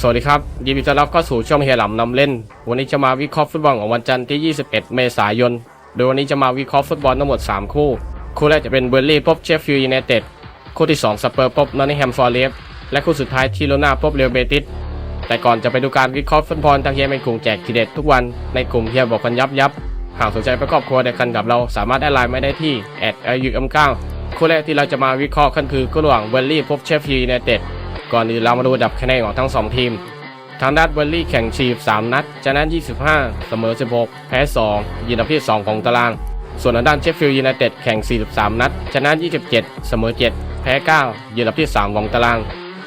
สวัสดีครับยินดีต้อนรับเข้าสู่ช่องเฮียหลำนำเล่น วันนี้จะมาวิเคราะห์ฟุตบอลของวันจันทร์ที่ 21 เมษายน โดยวันนี้จะมาวิเคราะห์ฟุตบอลทั้งหมด 3 คู่ คู่แรกจะเป็นเบอร์ลี่พบเชฟฟิลด์ยูไนเต็ด คู่ที่ 2 สเปอร์พบนอตติงแฮมฟอร์เรสและคู่สุดท้ายทิโรนาพบเรอัลเบติส แต่ก่อนจะไปดูการวิเคราะห์ฟุตบอลทางเฮียเป็นกลุ่มแจกทีเด็ดทุกวันในกลุ่มเฮียบอกกันยับยับ หากสนใจประกอบครัวเดียวกันกับเราสามารถได้ไลน์ไม่ได้ที่ @ayum9 คู่แรกที่เราจะมาวิเคราะห์กันคือคู่ระหว่างเบอร์ลี่พบเชฟฟิลด์ยูไนเต็ด ก่อนอื่นเรามาดูดับคะแนนของทั้งสองทีม ทางด้านเบอร์ลี่แข่งชีพ3นัดชนะ 25 เสมอ 16 แพ้ 2ยืนอันดับที่ 2 ของตาราง ส่วนทางด้านเชฟฟิลด์ยูไนเต็ดแข่ง 43 นัดชนะ 27 เสมอ 7 แพ้ 9ยืนอันดับที่ 3 ของตาราง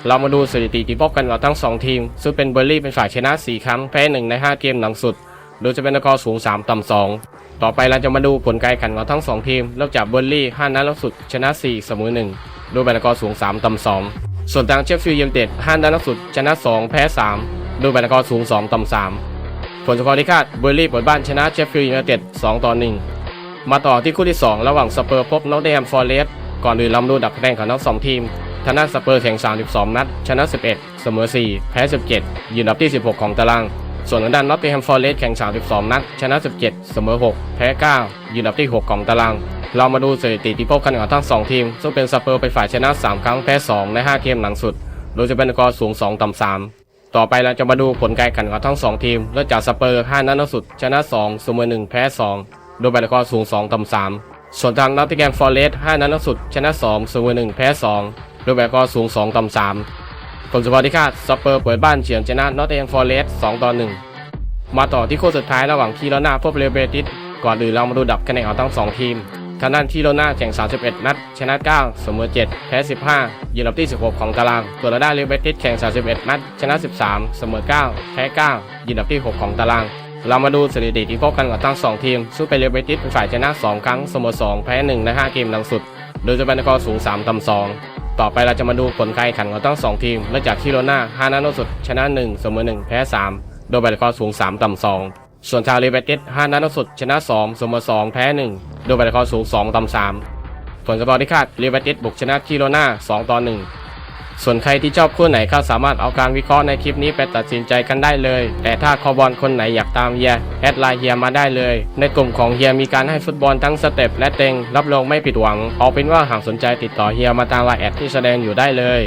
เรามาดูสถิติที่พบกันของทั้ง 2 ทีม ซึ่งเป็นเบอร์ลี่เป็นฝ่ายชนะ 4 ครั้งแพ้ 1 ใน 5 เกมหลังสุด โดยจะเป็นสกอร์สูง 3 ต่ำ 2 ต่อไปเราจะมาดูผลการแข่งขันของทั้ง 2 ทีมเริ่มจากเบอร์ลี่5นัดล่าสุดชนะ 4 เสมอ1โดยเป็นสกอสูง 3ต่ำ2 ส่วนทางเชฟฟิลด์ยูไนเต็ด5นัดล่าสุดชนะ 2 แพ้ 3 โดยเป็นสกอร์สูง 2ต่ำ3 ผลสกอร์ที่คาดเบอร์ลี่เปิดบ้านชนะเชฟฟิลด์ยูไนเต็ด2ต่อ1มาต่อที่คู่ที่ 2 ระหว่างสเปอร์พบนอตติงแฮมฟอร์เรสก่อนอื่นเรามาดูอันดับคะแนนของทั้งสองทีมทางด้านสเปอร์แข่ง 32 นัด ชนะ 11 เสมอ 4 แพ้ 17ยืนอันดับที่ 16 ของตาราง ส่วนทางด้านนอตติงแฮมฟอร์เรสแข่ง 32 นัด ชนะ 17 เสมอ 6 แพ้9ยืนอันดับที่ 6 ของตาราง เรามาดูสถิติที่พบกันของทั้งสองทีม ซึ่งเป็นสเปอร์ไปฝ่ายชนะ 3 ครั้งแพ้ 2 ใน 5 เกมหลังสุด โดยจะเป็นกอร์สูง 2 ต่ำ 3 ต่อไปเราจะมาดูผลการแข่งขันของทั้งสองทีมเริ่มจากสเปอร์ 5 นัดล่าสุด ชนะ 2 เสมอ 1 แพ้ 2 โดยเป็นสกอร์สูง 2 ต่ำ 3 ส่วนทางนอตติงแฮมฟอร์เรสต์5นัดล่าสุด ชนะ 2 เสมอ 1 แพ้ 2 โดยเป็นสกอร์สูง 2 ต่ำ 3 ผลสกอร์ที่คาดสเปอร์เปิดบ้านเฉือนชนะนอตติงแฮมฟอร์เรสต์2ต่อ1มาต่อที่คู่สุดท้ายระหว่างทีโรนาพบเรเบติสก่อนอื่นเรามาดูดับคะแนนของทั้งสองทีม ทางด้านทีโรนาแข่ง 31 นัด ชนะ 9 เสมอ 7 แพ้ 15ยืนอันดับที่ 16 ของตารางส่วนทาด้าเรอัลเบติสแข่ง 31 นัด ชนะ 13 เสมอ 9 แพ้9ยืนอันดับที่ 6 ของตาราง เรามาดูสถิติที่พบกันกับทั้งสองทีมซึ่งเป็นเรอัลเบติสเป็นฝ่ายชนะ 2 ครั้ง เสมอ 2 แพ้ 1 ใน 5 เกมหลังสุด โดยจะเป็นสกอร์สูง 3 ต่ำ 2ต่อไปเราจะมาดูผลการแข่งขันของทั้งสองทีมเริ่มจากทีโรนา5นัดล่าสุด ชนะ 1 เสมอ 1 แพ้ 3 โดยเป็นสกอร์สูง 3 ต่ำ 2 ส่วนทางเรอัลเบติส5นัดล่าสุดชนะ2เสมอ2แพ้1โดยเป็นสกอร์สูง2ต่ำ3ผลสกอร์ที่คาดเรอัลเบติสบุกชนะทีโรนา2ต่อ1ส่วนใครที่ชอบคู่ไหนก็สามารถเอาการวิเคราะห์ในคลิปนี้ไปตัดสินใจกันได้เลย แต่ถ้าคอบอลคนไหนอยากตามเฮียแอดไลน์เฮียมาได้เลย ในกลุ่มของเฮียมีการให้ฟุตบอลทั้งสเต็ปและเต็งรับรองไม่ผิดหวัง เอาเป็นว่าหากสนใจติดต่อเฮียมาตามไลน์แอดที่แสดงอยู่ได้เลย